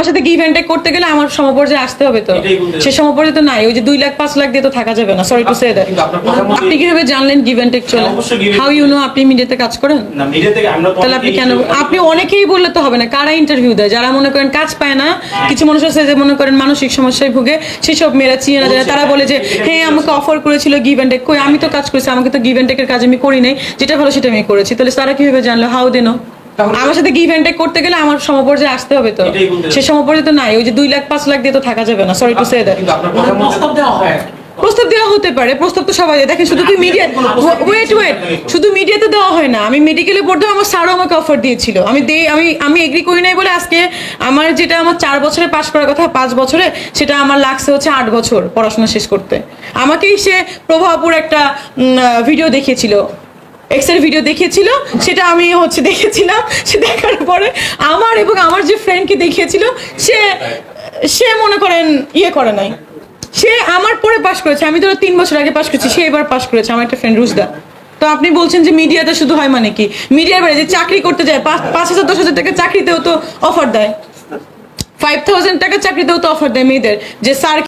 আমার সাথে give and take করতে গেলে আমার সমপর্যায়ে আসতে হবে তো। সে সমপর্যায়ে তো নাই ওই যে দুই লাখ পাঁচ লাখ দিয়ে তো থাকা যাবে না। সরি টু সে দ্যাট আপনি কীভাবে জানলেন গিভ অ্যান্ড টেক চলে? হাউ ইউ নো আপনি মিডিয়াতে কাজ করেন? তাহলে আপনি কেন আপনি অনেকেই বললে তো হবে না কারা ইন্টারভিউ দেয়? যারা মনে করেন কাজ পায় না কিছু মানুষ আছে যে মনে করেন মানসিক সমস্যায় ভুগে সেসব মেয়েরা চিনে না জানে তারা বলে যে হ্যাঁ আমাকে অফার করেছিল গিভ অ্যান্ড টেক কই আমি তো কাজ করেছি আমাকে তো গিভ অ্যান্ড টেকের কাজ আমি করি নাই। যেটা ভালো সেটা আমি করেছি। তাহলে তারা কীভাবে জানলো? হাউ দেনো আমার সাথে গিভ অ্যান্ড টেক করতে গেলে আমার সমপর্যায়ে আসতে হবে তো। সে সমপর্যায়ে তো নাই ওই যে দুই লাখ পাঁচ লাখ দিয়ে তো থাকা যাবে না সরি টু সে দ্যাট কিন্তু আপনার কথা প্রস্তাব দেওয়া হয়। প্রস্তাব দেওয়া হতে পারে প্রস্তাব তো সবাই দেয়। দেখেন শুধু কি মিডিয়া ওয়েট ওয়েট শুধু মিডিয়াতে দেওয়া হয় না। আমি মেডিকেলে পড়তে আমার স্যারও আমাকে অফার দিয়েছিল। আমি দে আমি আমি এগ্রি করি নাই বলে আজকে আমার যেটা আমার চার বছরে পাশ করার কথা পাঁচ বছরে সেটা আমার লাগছে হচ্ছে আট বছর পড়াশোনা শেষ করতে। আমাকেই সে প্রভাবপুর একটা ভিডিও দেখিয়েছিল। এক্সের ভিডিও দেখিয়েছিল, সেটা আমি হচ্ছে দেখেছিলাম সে দেখার পরে আমার এবং আমার যে ফ্রেন্ডকে দেখিয়েছিল, সে সে মনে করেন ইয়ে করে নাই। সে আমার পরে পাশ করেছে, আমি ধরো তিন বছর আগে পাশ করেছি, সে এবার পাশ করেছে, আমার একটা ফ্রেন্ড রুজদা তো আপনি বলছেন যে মিডিয়াতে শুধু হয় মানে কি? মিডিয়ার বাইরে যে চাকরি করতে যায়, পাঁচ হাজার, দশ হাজার টাকা চাকরিতেও তো অফার দেয়। ফাইভ থাউজেন্ড টাকা চাকরিতেও তো অফার দেয় মেয়েদের, যে স্যার